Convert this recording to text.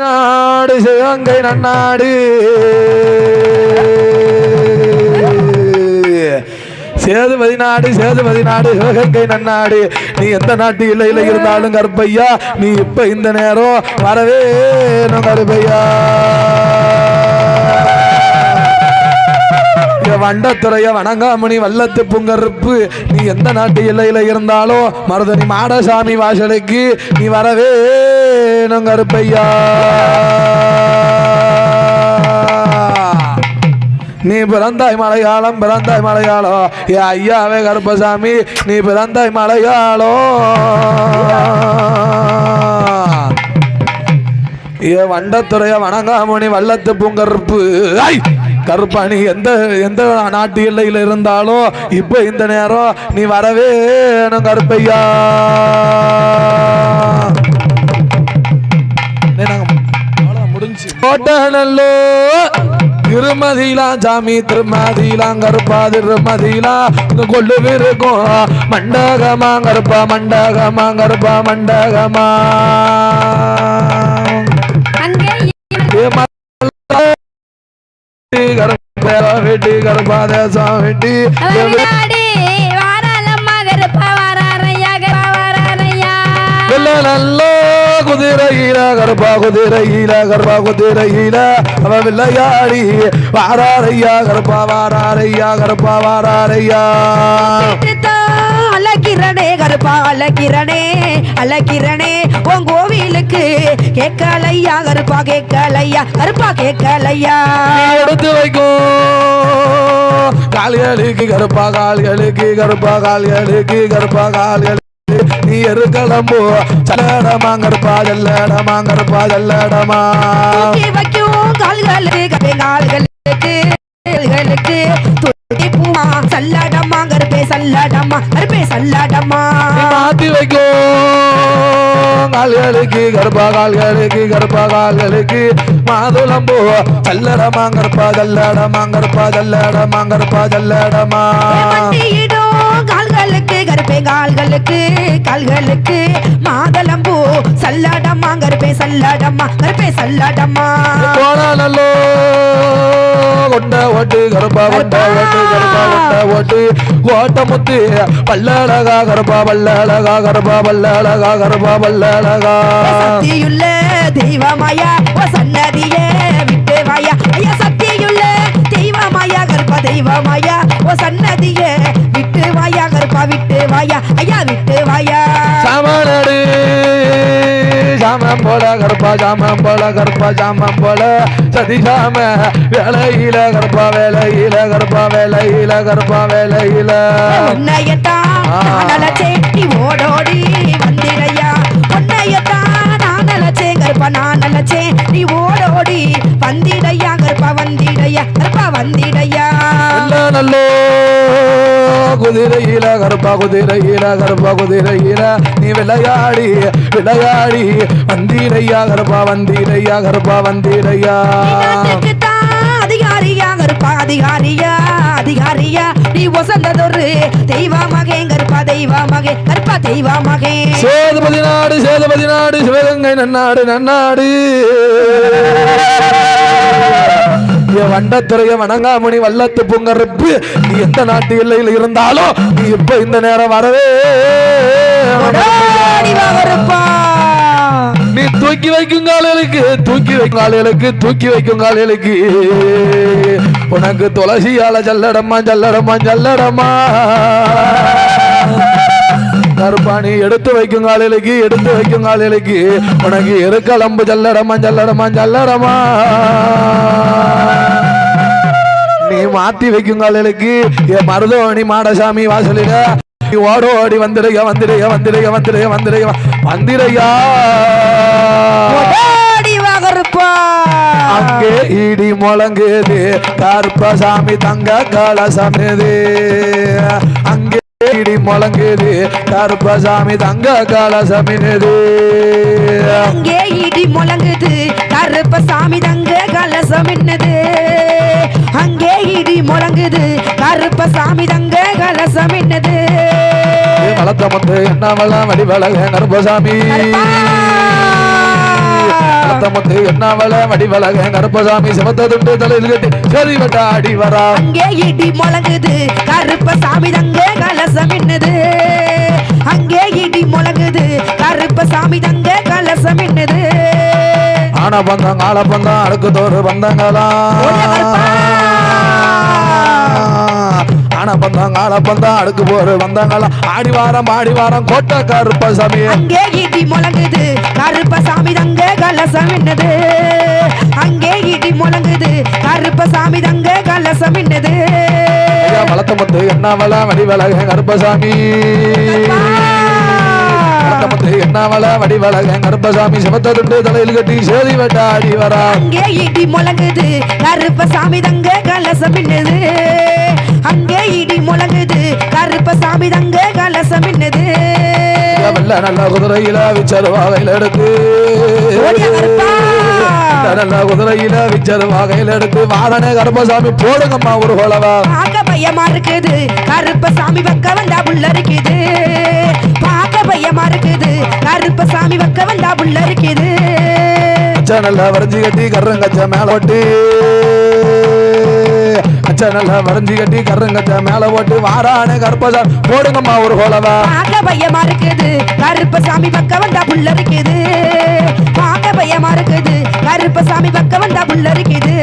நாடு சிவகங்கை நன்னாடு. சேதுபதி நாடு சேதுபதி நாடு சிவகங்கை நன்னாடு. நீ எந்த நாட்டு இல்லையில இருந்தாலும் கருப்பையா நீ இப்ப இந்த நேரம் வரவே கருப்பையா. வண்டத்துறைய வணங்காமணி வல்லத்து புங்கருப்பு. நீ எந்த நாட்டு எல்லையில இருந்தாலும் மருதனி மாடசாமி வாசலுக்கு நீ வரவே கருப்பையா நீ பிறந்தாய் மலையாளம் பிறந்தாய் மலையாளம் ஏ ஐயாவே கருப்பசாமி நீ பிறந்தாய் மலையாளம் ஏ வண்டத்துறைய வணங்காமணி வல்லத்து பூங்கருப்பு. ஐ! கருப்பா எந்த எந்த நாட்டு எல்லையில் இருந்தாலும் இப்போ இந்த நேரம் நீ வரவே கருப்பையா கோட்டநல்லோ திருமதிலாம் சாமி திருமதிலாம் கருப்பா திருமதிலாம் கொள்ளு இருக்கும் மண்டகமா கருப்பா மண்டகமா கருப்பா மண்டகமா. வெட்டி கருப்பா தேசம் வெட்டி. நல்ல குதிரையில கருப்பா குதிரையில கருப்பா குதிரையில அவ விளையாடி வாராரையா கருப்பா வாராரையா கருப்பா வாராரையா அழகிறனே கருப்பா அழகிறனே அழகிறனே உன் கோவிலுக்கு கேட்கலையா கருப்பா கேட்கலையா கருப்பா கேட்கலையா. எடுத்து வைக்கும் கால்களுக்கு கருப்பா கால்களுக்கு கருப்பா கால்களுக்கு கருப்பா கால்களுக்கு நீ எருக்களம்போ சல்லடமா கருப்பா ஜல்லடமா கருப்பா ஜல்லடமா தூக்கி வைக்கும் கால்களுக்கு கால்களுக்கு கால்களுக்கு துட்டி பூமா சல்லடமா கருப்பே சல்லடமா கருப்பே சல்லடமா மாத்தி வைக்கும் கால்களுக்கு கருப்பா கால்களுக்கு கருப்பா கால்களுக்கு. மாதுளம்போ சல்லடமா கருப்பா ஜல்லடமா கருப்பா கால்களுக்கு கருப்பே கால்களுக்கு கால்களுக்கு. மாதளம்பூ சல்லடமா கருப்பே சல்லடமா கருப்பே சல்லடமா கோணானல்லோ கொண்ட ஓட்டு கருப்பா கொண்ட ஓட்டு கருப்பா கொண்ட ஓட்டு. கோட்ட முத்து பல்லழகா கருப்பா பல்லழகா கருப்பா பல்லழகா கருப்பா பல்லழகா சக்தியுள்ள தெய்வமாயா சன்னதியே விட்டு வாயா. ஐயா சக்தியுள்ள தெய்வமாயா கருப்பா தெய்வமாயா ஓ சன்னதியே சாமம் போல கருப்பா சாமம் போல கருப்பா சாமம் போல சதி சாம வேலையில கருப்பா வேலையில கருப்பா வேலையில கருப்பா வேலையில. நீ ஓடோடி வந்திரையா. நான் கருப்பா நான் நீ ஓடோடி வந்திடையா கருப்பா வந்திடையா கருப்பா வந்திடையா நல்ல நல்லோ குதிரையில கருப்பா குதிரையில கருப்பா குதிரையில நீ விளையாடி விளையாடி. வந்தீரையா கருப்பா வந்தீரையா கருப்பா வந்தீரையா. அதிகாரியா கருப்பா அதிகாரியா அதிகாரியா. நீ வசந்ததொரு தெய்வ மகே கருப்பா தெய்வ மகே கருப்பா தெய்வ மகே சேதுபதி நாடு சேதுபதி நாடு சிவகங்கை நன்னாடு நன்னாடு. என் வண்டத்துறைய வணங்காமணி வல்லத்து பொங்கருப்பு நீ எந்த நாட்டு எல்லையில் இருந்தாலும் நீ இப்ப இந்த நேரம் வரவே நீ தூக்கி வைக்கும் காலைகளுக்கு தூக்கி வைக்கும் காலைகளுக்கு தூக்கி வைக்கும் காலைகளுக்கு உனக்கு துளசியால ஜல்லடமா ஜல்லடமா ஜல்லடமா. கருப்பாணி எடுத்து வைக்கும் காலைகளுக்கு எடுத்து வைக்கும் காலைகளுக்கு உனக்கு எருக்களம்பு ஜல்லடமா ஜல்லடமா ஜல்லடமா. மாத்தி என் மருதோணி மாடசாமி வாசலில ஓடோ ஓடி வந்துடுக வந்துடுக வந்துடுக வந்துடுக வந்துடுக வந்திரையா ஓடோடி வா கருப்பா அங்கே இடி முழங்குது கருப்பசாமி தங்க கலசமிது. அங்கே இடி முழங்குது கருப்பசாமி தங்க கலசமிது. அங்கே இடி முழங்குது கருப்ப சாமி தங்க கலசம் என்னது அங்கே இடி முழங்குது கருப்ப சாமி தங்க கலசம் என்னது? வளர்த்த முத்து என்ன வள வடிவழக கருப்பசாமி கருப்பா. முத்து என்னாவல வடிவலக கருப்பசாமி சிவத்த துண்டு தலையில் கட்டி சரி வட்ட அடி வரா. அங்கே இடி முழங்குது. கருப்ப சாமி தங்க கலசம் என்னது? அங்கே இடி முழங்குது. கருப்ப சாமி தங்க கலசம் என்னது? ஆன பந்தம் கால பந்தம் அடுக்கு தோறு பந்தங்களா. ஆன பந்தம் கால பந்தம் அடுக்கு போரு வந்தங்களா. ஆடி வாரம் ஆடி வாரம் கோட்டை கருப்பசாமி அங்கே இடி முழங்குது கருப்ப சாமி தங்க கலசம் என்னது? அங்கே இடி முழங்குது கருப்ப சாமி தங்க கலசம் என்னது? வளர்த்த முத்து என்னாவல வடிவலக கருப்பசாமி வளர்த்த முத்து என்னாவல வடிவலக கருப்பசாமி சிவத்த துண்டு தலையில் கட்டி சேதி வட்ட அடி வரா இடி முழங்குது கருப்ப சாமி தங்க கலசம் என்னது? அங்கே இடி முழங்குது. கருப்ப சாமி தங்க கலசம் என்னது வெள்ள நல்ல குதிரையில விச்சரு வாகையில் எடுத்து. நல்ல குதிரையில விச்சரு வாகையில் எடுத்து. வாரனே கருப்பசாமி போடுங்கம்மா ஒரு கோலவா. பார்க்க பயமா இருக்குது. கருப்ப சாமி பக்க வந்தா புள்ள இருக்குது பார்க்க பயமா இருக்குது. கருப்ப சாமி பக்க வந்தா புள்ள இருக்குது நல்லா வரைஞ்சி கட்டி கர்றங்கச்ச மேல ஓட்டி அச்சா வரைஞ்சி கட்டி கருங்கச்ச மேல ஓட்டு வாரானே கருப்பசாமி போடுங்கம்மா ஒரு கோலவா? பார்க்க பையமா இருக்குது. கருப்பசாமி சாமி பக்க வந்தா புள்ள இருக்குது பார்க்க பையமா இருக்குது. கருப்பசாமி சாமி பக்க வந்தா புள்ள இருக்குது